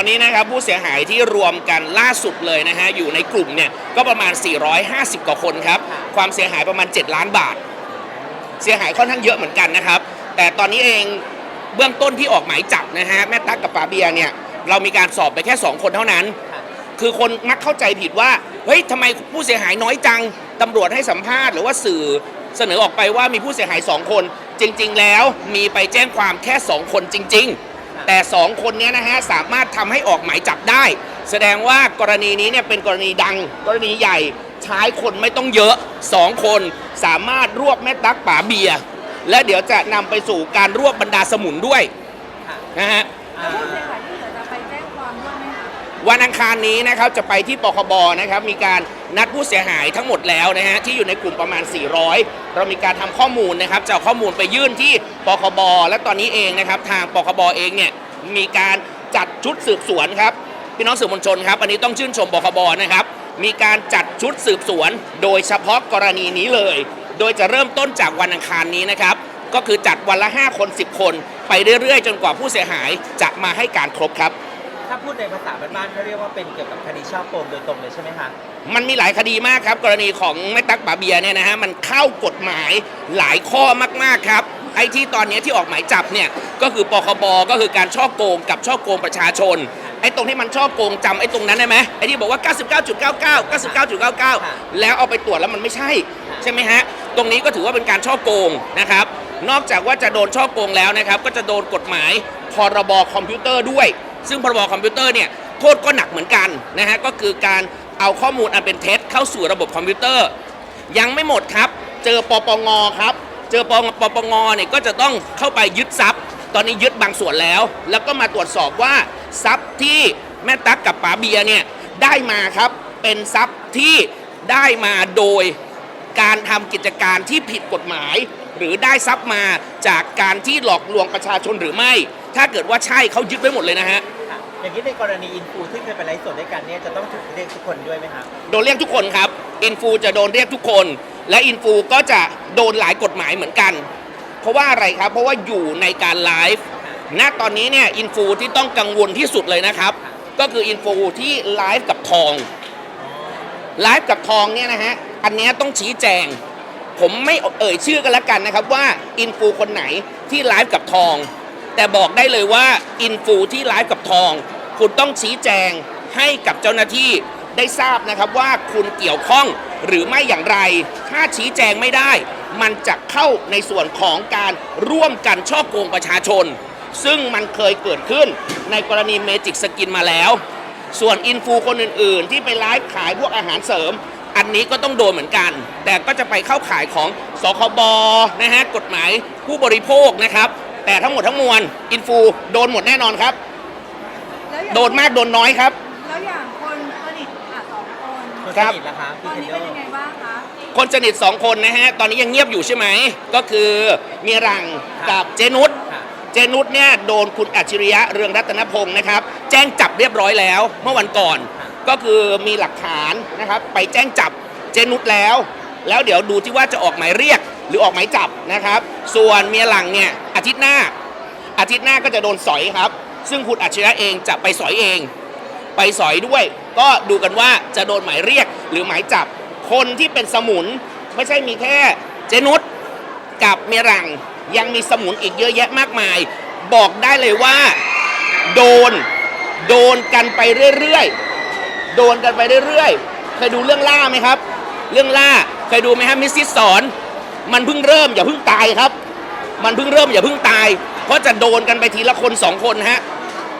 อนนี้นะครับผู้เสียหายที่รวมกันล่าสุดเลยนะฮะอยู่ในกลุ่มเนี่ยก็ประมาณ 450 กว่าคนครับความเสียหายประมาณ 7 ล้านบาท เสียหายค่อนข้างเยอะเหมือนกันนะครับ แต่ตอนนี้เองเบื้องต้นที่ออกหมายจับนะฮะแม่ตั๊กกับป๋าเบียร์เนี่ยเรามีการสอบไปแค่ 2 คนเท่านั้น คือคนมักเข้าใจผิดว่าเฮ้ยทำไมผู้เสียหายน้อยจังตำรวจให้สัมภาษณ์หรือว่าสื่อเสนอออกไปว่ามีผู้เสียหาย 2 คน จริง ๆ แล้วมีไปแจ้งความแค่ 2 คนจริง ๆ แต่ 2 คนเนี้ยนะฮะสามารถทำให้ออกหมายจับได้ แสดงว่ากรณีนี้เนี่ยเป็นกรณีดัง กรณีใหญ่ใช้คนไม่ต้องเยอะ 2 คนสามารถรวบแม่ตั๊กป๋าเบียร์และเดี๋ยวจะนำไปสู่การรวบบรรดาสมุนด้วยค่ะนะฮะ วันอังคารนี้นะครับจะไปที่ปคบนะครับมีการนัดผู้เสียหายทั้งหมดแล้วนะฮะที่อยู่ในกลุ่มประมาณ 400 เรามีการทำข้อมูลนะครับจะเอาข้อมูลไปยื่นที่ปคบและตอนนี้เองนะครับทางปคบเองเนี่ยมีการจัดชุดสืบสวนครับพี่น้องสื่อมวลชนครับอันนี้ต้องชื่นชมปคบนะครับมีการจัดชุดสืบสวน โดยเฉพาะกรณีนี้เลย โดยจะเริ่มต้นจากวันอังคารนี้นะครับก็คือจัดวันละ 5 คน 10 คน ไปเรื่อยๆ จนกว่าผู้เสียหายจะมาให้การครบครับ ถ้าพูดในภาษาบ้านๆเขาเรียกว่าเป็นเกี่ยวกับคดีช่อโกงโดยตรงเลยใช่ไหมคะ มันมีหลายคดีมากครับ กรณีของแม่ตั๊กบาเบียเนี่ยนะฮะมันเข้ากฎหมายหลายข้อมากๆครับไอ้ที่ตอนนี้ที่ออกหมายจับเนี่ยก็คือปคบก็คือการช่อโกงกับช่อโกงประชาชนไอ้ตรงที่มันช่อโกงจำไอ้ตรงนั้นได้ไหมไอ้ที่บอกว่า 99.99 99.99 แล้วเอาไปตรวจแล้วมันไม่ใช่ ใช่ไหมฮะ ตรงนี้ก็ถือว่าเป็นการช่อโกงนะครับ นอกจากว่าจะโดนช่อโกงแล้วนะครับ ก็จะโดนกฎหมายพรบคอมพิวเตอร์ด้วย ซึ่งพรบคอมพิวเตอร์เนี่ยโทษก็หนักเหมือนกันนะฮะก็คือการเอาข้อมูลอันเป็นเท็จเข้าสู่ระบบคอมพิวเตอร์ ยังไม่หมดครับ เจอปปงครับ เจอปปปงเนี่ยก็จะต้องเข้าไปยึดทรัพย์ ตอนนี้ยึดบางส่วนแล้ว แล้วก็มาตรวจสอบว่าทรัพย์ที่แม่ตั๊กกับป๋าเบียเนี่ยได้มาครับเป็นทรัพย์ที่ได้มาโดยการทำกิจการที่ผิดกฎหมาย หรือได้ทรัพย์มาจากการที่หลอกลวงประชาชนหรือไม่ ถ้าเกิดว่าใช่เขายึดไว้หมดเลยนะฮะ ค่ะอย่างนี้ในกรณีอินฟูที่เคยไปไลฟ์สดด้วยกันเนี่ยจะต้องถูกเรียกทุกคนด้วยไหมคะโดนเรียกทุกคนครับ อินฟูจะโดนเรียกทุกคน และอินฟูก็จะโดนหลายกฎหมายเหมือนกัน เพราะว่าอะไรครับ เพราะว่าอยู่ในการไลฟ์ณตอนนี้เนี่ยอินฟูที่ต้องกังวลที่สุดเลยนะครับ ก็คืออินฟูที่ไลฟ์กับทองไลฟ์กับทองเนี่ยนะฮะอันเนี้ยต้องชี้แจง ผมไม่เอ่ยชื่อกันแล้วกันนะครับว่าอินฟูคนไหนที่ไลฟ์กับทอง แต่บอกได้เลยว่าอินฟูที่ไลฟ์กับทอง คุณต้องชี้แจงให้กับเจ้าหน้าที่ได้ทราบนะครับว่าคุณเกี่ยวข้องหรือไม่อย่างไร ถ้าชี้แจงไม่ได้ มันจะเข้าในส่วนของการร่วมกันช่อโกงประชาชน ซึ่งมันเคยเกิดขึ้นในกรณีเมจิกสกินมาแล้ว ส่วนอินฟูคนอื่น ๆ ที่ไปไลฟ์ขายพวกอาหารเสริม อันนี้ก็ต้องโดนเหมือนกัน แต่ก็จะไปเข้าขายของสคบนะฮะกฎหมายผู้บริโภคนะครับ แต่ทั้งหมดทั้งมวลอินฟูโดนหมดแน่นอนครับ แล้วอย่างโดนมากโดนน้อยครับ แล้วอย่างคนสนิทอะสองคนคนครับสนิทนะคะตอนพี่นี้เทนเป็นเดอยังไงร์บ้างคะคนสนิทสองคนนะฮะ ตอนนี้ยังเงียบอยู่ใช่ไหม ก็คือมีรังกับเจนุสค่ะเจนุสเนี่ยโดนคุณอัจฉริยะเรืองรัตนพงศ์นะครับ แจ้งจับเรียบร้อยแล้วเมื่อวันก่อน ก็คือมีหลักฐานนะครับ ไปแจ้งจับเจนุสแล้ว แล้วเดี๋ยวดูที่ว่าจะออกหมายเรียก หรือออกหมายจับนะครับ ส่วนเมียหลังเนี่ยอาทิตย์หน้า อาทิตย์หน้าก็จะโดนสอยครับ ซึ่งคุณอัจฉริยะเองจะไปสอยเอง ไปสอยด้วย ก็ดูกันว่าจะโดนหมายเรียกหรือหมายจับ คนที่เป็นสมุนไม่ใช่มีแค่เจนุสกับเมียหลังยังมีสมุนอีกเยอะแยะมากมาย บอกได้เลยว่าโดนโดนกันไปเรื่อยๆ โดนกันไปเรื่อยๆ เคยดูเรื่องล่าไหมครับ เรื่องล่า เคยดูไหมฮะมิสซิสสอน มันเพิ่งเริ่มอย่าเพิ่งตายครับ มันเพิ่งเริ่มอย่าเพิ่งตาย เพราะจะโดนกันไปทีละคนสองคนฮะ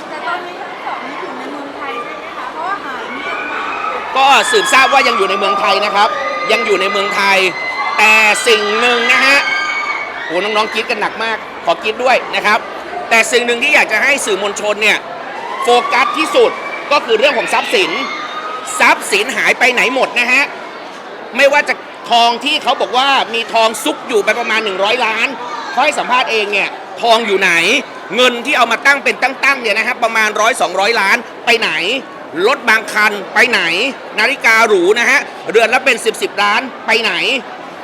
แต่ตอนนี้ทั้งสองนี่อยู่ในเมืองไทยใช่ไหมคะเพราะว่าหายเงียบมากก็สืบทราบว่ายังอยู่ในเมืองไทยนะครับ ยังอยู่ในเมืองไทย แต่สิ่งหนึ่งนะฮะโอ้น้องๆคิดกันหนักมาก ขอคิดด้วยนะครับ แต่สิ่งหนึ่งที่อยากจะให้สื่อมวลชนเนี่ยโฟกัสที่สุดก็คือเรื่องของทรัพย์สิน ทรัพย์สินหายไปไหนหมดนะฮะ ไม่ว่าจะ ทองที่เขาบอกว่ามีทองซุกอยู่ไปประมาณ 100 ล้านเขาให้สัมภาษณ์เองเนี่ยทองอยู่ไหน เงินที่เอามาตั้งเป็นตั้งๆเนี่ยนะครับประมาณร้อยสองล้านไปไหนรถบางคันไปไหน นาฬิกาหรูนะฮะเรือนละเป็น 10บสล้านไปไหน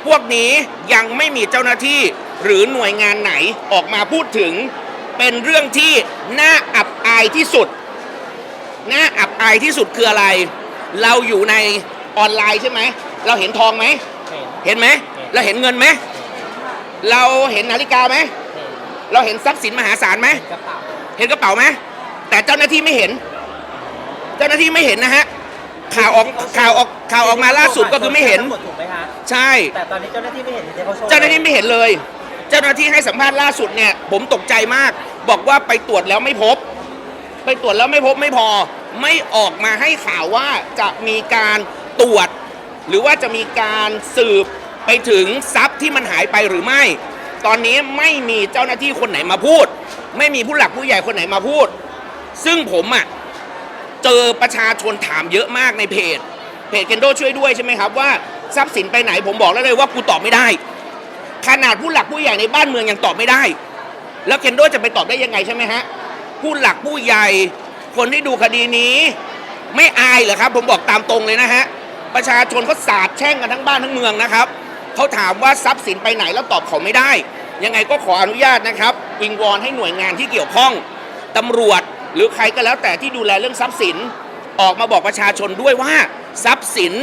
พวกนี้ยังไม่มีเจ้าหน้าที่หรือหน่วยงานไหนออกมาพูดถึง เป็นเรื่องที่น่าอับอายที่สุดน่าอับอายที่สุดคืออะไร เราอยู่ในออนไลน์ใช่ไหม เราเห็นทองไหม เห็นเห็นไหมเราเห็นเงินไหมเราเห็นนาฬิกาไหมเห็นเราเห็นทรัพย์สินมหาศาลไหมกระเป๋าเห็นกระเป๋าไหมแต่เจ้าหน้าที่ไม่เห็น เจ้าหน้าที่ไม่เห็นนะฮะข่าวออกข่าวออกข่าวออกมาล่าสุดก็คือไม่เห็นทั้งหมดถูกไหมคะใช่ แต่ตอนนี้เจ้าหน้าที่ไม่เห็นที่เขาโชว์เจ้าหน้าที่ไม่เห็นเลย เจ้าหน้าที่ให้สัมภาษณ์ล่าสุดเนี่ย ผมตกใจมาก บอกว่าไปตรวจแล้วไม่พบ ไปตรวจแล้วไม่พบไม่พอ ไม่ออกมาให้ข่าวว่าจะมีการตรวจ หรือว่าจะมีการสืบไปถึงทรัพย์ที่มันหายไปหรือไม่ ตอนนี้ไม่มีเจ้าหน้าที่คนไหนมาพูด ไม่มีผู้หลักผู้ใหญ่คนไหนมาพูด ซึ่งผมอะ่ะเจอประชาชนถามเยอะมากในเพจ เพจเคนโดช่วยด้วยใช่ไหมครับว่าทรัพย์สินไปไหนผมบอกแล้วเลยว่ากูตอบไม่ได้ ขนาดผู้หลักผู้ใหญ่ในบ้านเมืองยังตอบไม่ได้ แล้วเคนโดจะไปตอบได้ยังไงใช่ไหมฮะผู้หลักผู้ใหญ่คนที่ดูคดีนี้ ไม่อายเหรอครับ ผมบอกตามตรงเลยนะฮะ ประชาชนเขาสาบแช่งกันทั้งบ้านทั้งเมืองนะครับเขาถามว่าทรัพย์สินไปไหนแล้วตอบเขาไม่ได้ ยังไงก็ขออนุญาตนะครับวิงวอนให้หน่วยงานที่เกี่ยวข้องตำรวจหรือใครก็แล้วแต่ที่ดูแลเรื่องทรัพย์สิน ออกมาบอกประชาชนด้วยว่าทรัพย์สิน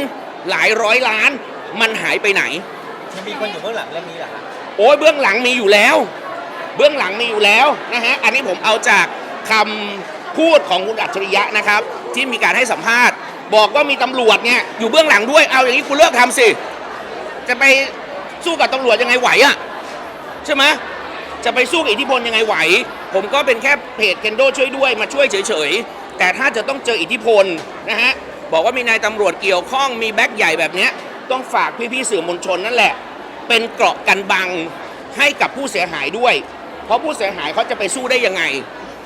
หลายร้อยล้านมันหายไปไหนมันมีคนอยู่เบื้องหลังเรื่องนี้เหรอคะโอ้ยเบื้องหลังมีอยู่แล้ว เบื้องหลังมีอยู่แล้วนะฮะอันนี้ผมเอาจากคำพูดของคุณอัจฉริยะนะครับ ที่มีการให้สัมภาษณ์ บอกว่ามีตำรวจเนี่ยอยู่เบื้องหลังด้วยเอาอย่างนี้คุณเลิกทำสิ จะไปสู้กับตำรวจยังไงไหวอะใช่ไหมจะไปสู้กับอิทธิพลยังไงไหว ผมก็เป็นแค่เพจเคนโดช่วยด้วยมาช่วยเฉยๆ แต่ถ้าจะต้องเจออิทธิพลนะฮะบอกว่ามีนายตำรวจเกี่ยวข้องมีแบ็คใหญ่แบบนี้ต้องฝากพี่ๆสื่อมวลชนนั่นแหละ เป็นเกราะกันบังให้กับผู้เสียหายด้วย เพราะผู้เสียหายเขาจะไปสู้ได้ยังไง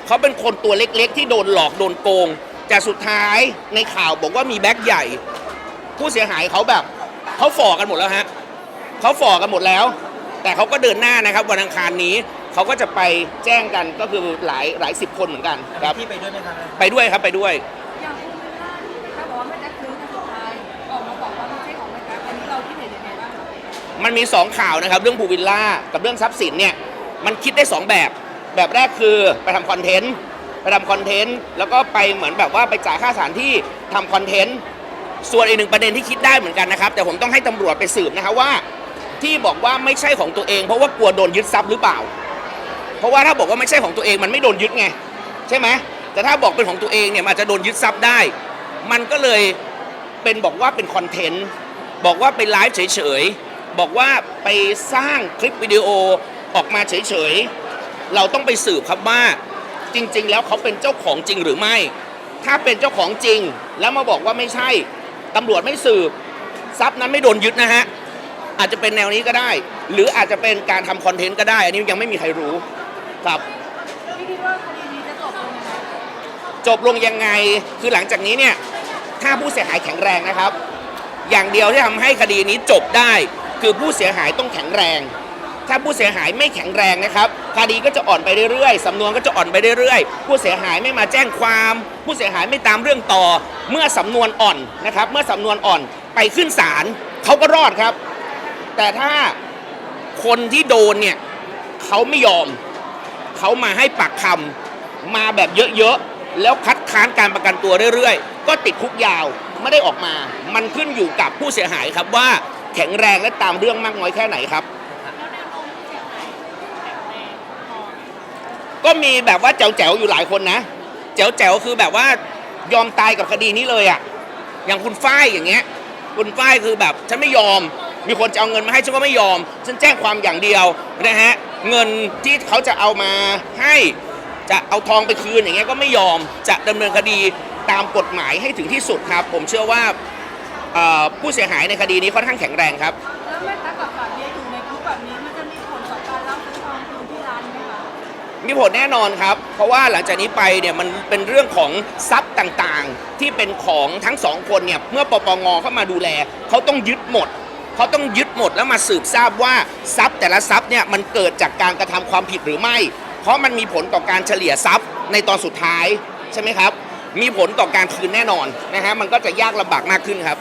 เขาเป็นคนตัวเล็กๆ ที่โดนหลอกโดนโกง แต่สุดท้ายในข่าวบอกว่ามีแบ็คใหญ่ ผู้เสียหายเขาแบบเขาฝ่อกันหมดแล้วฮะเขาฝ่อกันหมดแล้ว แต่เขาก็เดินหน้านะครับวันอังคารนี้เขาก็จะไปแจ้งกันก็คือหลายหลายสิบคนเหมือนกันอันคนี้รับพี่ไปด้วยไหมคะไปด้วยครับไปด้วย อย่างคุณวิลล่าที่นะคะบอกว่าไม่ได้ซื้อกันสุดท้ายออกมาบอกว่าไม่ใช่ของแม่ค้าอันนี้เราคิดเห็นยังไงบ้างคะมันมีสองข่าวนะครับเรื่องภูวิลล่ากับเรื่องทรัพย์สินเนี่ยมันคิดได้สองแบบ แบบแรกคือไปทำคอนเทนต์ ไปทำคอนเทนต์แล้วก็ไปเหมือนแบบว่าไปจ่ายค่าสถานที่ทำคอนเทนต์ส่วนอีกหนึ่งประเด็นที่คิดได้เหมือนกันนะครับ แต่ผมต้องให้ตำรวจไปสืบนะครับว่า ที่บอกว่าไม่ใช่ของตัวเอง เพราะว่ากลัวโดนยึดทรัพย์หรือเปล่า เพราะว่าถ้าบอกว่าไม่ใช่ของตัวเองมันไม่โดนยึดไงใช่ไหมแต่ถ้าบอกเป็นของตัวเองเนี่ยมันอาจจะโดนยึดทรัพย์ได้ มันก็เลยเป็นบอกว่าเป็นคอนเทนต์บอกว่าไปไลฟ์เฉยๆบอกว่าไปสร้างคลิปวิดีโอออกมาเฉยๆเราต้องไปสืบครับว่า จริง ๆ แล้วเขาเป็นเจ้าของจริงหรือไม่ ถ้าเป็นเจ้าของจริง แล้วมาบอกว่าไม่ใช่ตำรวจไม่สืบทรัพย์นั้นไม่โดนยึดนะฮะอาจจะเป็นแนวนี้ก็ได้ หรืออาจจะเป็นการทำคอนเทนต์ก็ได้ อันนี้ยังไม่มีใครรู้ครับพี่คิดว่าคดีนี้จะจบลงยังไงจบลงยังไงคือหลังจากนี้เนี่ยถ้าผู้เสียหายแข็งแรงนะครับ อย่างเดียวที่ทำให้คดีนี้จบได้ คือผู้เสียหายต้องแข็งแรง ถ้าผู้เสียหายไม่แข็งแรงนะครับคดีก็จะอ่อนไปเรื่อยๆสำนวนก็จะอ่อนไปเรื่อยๆ ผู้เสียหายไม่มาแจ้งความ ผู้เสียหายไม่ตามเรื่องต่อ เมื่อสำนวนอ่อนนะครับ เมื่อสำนวนอ่อนไปขึ้นศาลเขาก็รอดครับ แต่ถ้าคนที่โดนเนี่ยเขาไม่ยอมเขามาให้ปากคำมาแบบเยอะๆแล้วคัดค้านการประกันตัวเรื่อยๆ ก็ติดคุกยาวไม่ได้ออกมา มันขึ้นอยู่กับผู้เสียหายครับว่าแข็งแรงและตามเรื่องมากน้อยแค่ไหนครับ ก็มีแบบว่าแจ๋วๆอยู่หลายคนนะแจ๋วๆคือแบบว่ายอมตายกับคดีนี้เลยอะ่ะ อย่างคุณฝ้ายอย่างเงี้ย คุณฝ้ายคือแบบฉันไม่ยอม มีคนจะเอาเงินมาให้ฉันก็ไม่ยอม ฉันแจ้งความอย่างเดียวนะฮะ เงินที่เขาจะเอามาให้จะเอาทองไปคืนอย่างเงี้ยก็ไม่ยอม จะดำเนินคดีตามกฎหมายให้ถึงที่สุดครับ ผมเชื่อว่าเอ่อผู้เสียหายในคดีนี้ค่อนข้างแข็งแรงครับ แล้วแม่ค้ากับฝากเบียอยู่ในกรุ๊ปแบบนี้มันจะ มีผลแน่นอนครับ เพราะว่าหลังจากนี้ไปเนี่ยมันเป็นเรื่องของทรัพย์ต่างๆ ที่เป็นของทั้งสองคนเนี่ยเมื่อปปงเข้ามาดูแลเขาต้องยึดหมดเขาต้องยึดหมดแล้วมาสืบทราบว่าทรัพย์แต่ละทรัพย์เนี่ยมันเกิดจากการกระทำความผิดหรือไม่ เพราะมันมีผลต่อการเฉลี่ยทรัพย์ในตอนสุดท้ายใช่ไหมครับ มีผลต่อการคืนแน่นอนนะฮะมันก็จะยากลำบากมากขึ้นครับ